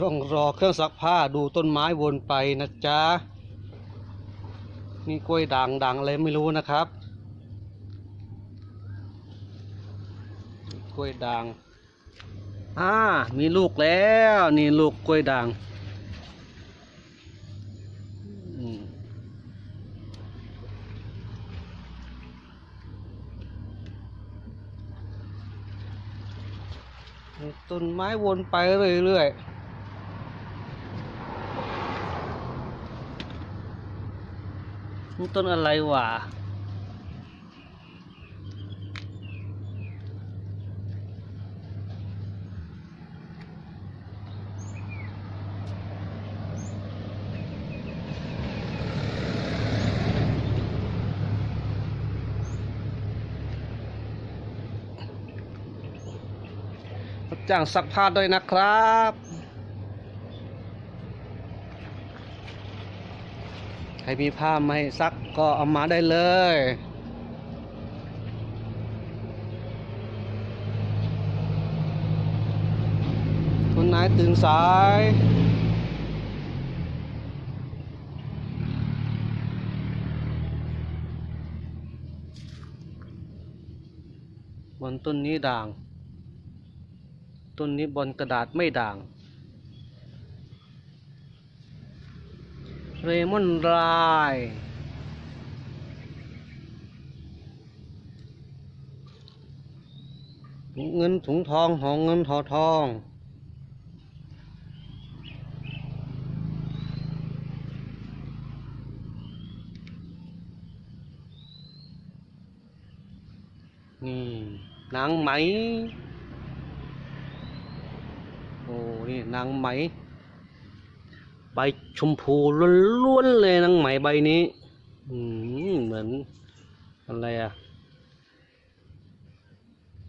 ช่วงรอเครื่องซักผ้าดูต้นไม้วนไปนะจ๊ะนี่กล้วยด่างด่างอะไรไม่รู้นะครับ กล้วยด่างอ่ามีลูกแล้วนี่ลูกกล้วยด่างต้นไม้วนไปเรื่อยๆ นี่ต้นอะไรวะจ้างซักผ้าด้วยนะครับ ใค รมีผ้าไม่ซักก็เอามาได้เลย คนไหนตื่นสายบนต้นนี้ด่าง ต้นนี้บนกระดาษไม่ด่าง เรมอนรายถุงเงินถุงทองหองเงินทอทอง นี่นางไหม โอ้ นี่นางไหม บชมพูล้วนๆเลยนางไหมใบนี้อืมเหมือนอะไรอะ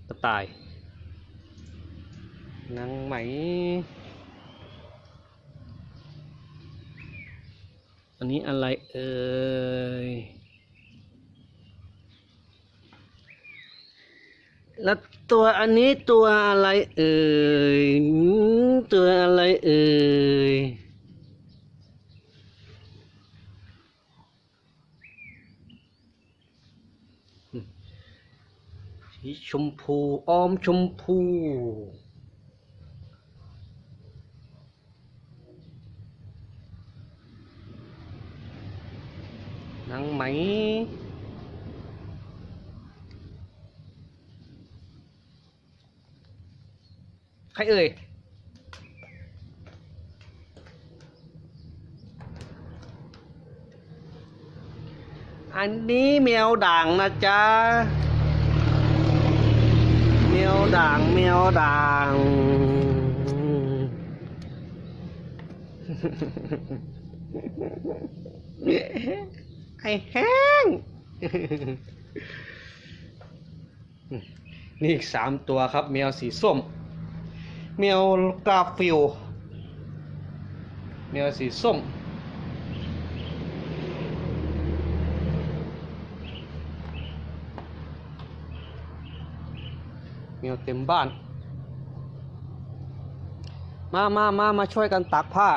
กระต่ายนางไหม อันนี้อะไรเอ่ยแล้วตัวอันนี้ตัวอะไรเอ่ยอืมตัวอะไรเอ่ย สีชมพูออมชมพูนางไหม ใครเอ่ยอันนี้แมวด่างนะจ๊ะ แมวด่างแมวด่างไอ้แห้ง นี่อีกสามตัวครับแมวสีส้มแมวกาฟิลแมวสีส้ม แมวเต็มบ้าน มามามามาช่วยกันตักผ้า